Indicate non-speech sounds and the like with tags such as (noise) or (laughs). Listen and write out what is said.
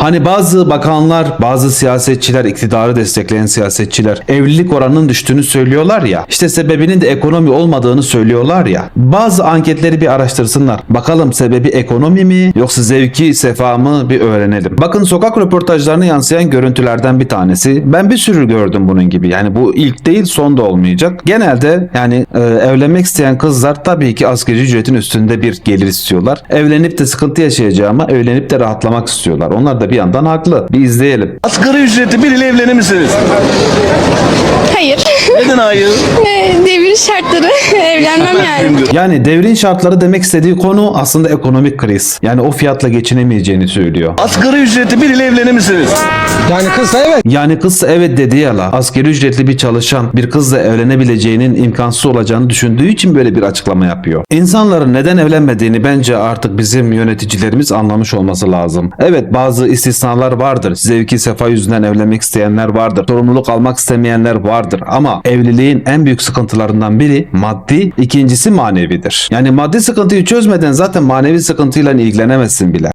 Hani bazı bakanlar, bazı siyasetçiler, iktidarı destekleyen siyasetçiler evlilik oranının düştüğünü söylüyorlar ya. İşte sebebinin de ekonomi olmadığını söylüyorlar ya. Bazı anketleri bir araştırsınlar. Bakalım sebebi ekonomi mi yoksa zevki, sefa mı bir öğrenelim. Bakın sokak röportajlarına yansıyan görüntülerden bir tanesi. Ben bir sürü gördüm bunun gibi. Yani bu ilk değil son da olmayacak. Genelde yani e, evlenmek isteyen kızlar tabii ki asgari ücretin üstünde bir gelir istiyorlar. Evlenip de sıkıntı yaşayacağıma evlenip de rahatlamak istiyorlar. Onlar da bir yandan haklı. Bir izleyelim. Asgari ücreti biriyle evlenir misiniz? Hayır. Neden hayır? (laughs) Devir şartları (laughs) evlenmem yani. (laughs) Yani devrin şartları demek istediği konu aslında ekonomik kriz. Yani o fiyatla geçinemeyeceğini söylüyor. Asgari ücreti biriyle evlenir misiniz? Yani kızsa evet. Yani kız evet dedi ya la. Askeri ücretli bir çalışan bir kızla evlenebileceğinin imkansız olacağını düşündüğü için böyle bir açıklama yapıyor. İnsanların neden evlenmediğini bence artık bizim yöneticilerimiz anlamış olması lazım. Evet bazı istisnalar vardır. Zevki sefa yüzünden evlenmek isteyenler vardır. Sorumluluk almak istemeyenler vardır. Ama evliliğin en büyük sıkıntılarından biri maddi, ikincisi manevidir. Yani maddi sıkıntıyı çözmeden zaten manevi sıkıntıyla ilgilenemezsin bile.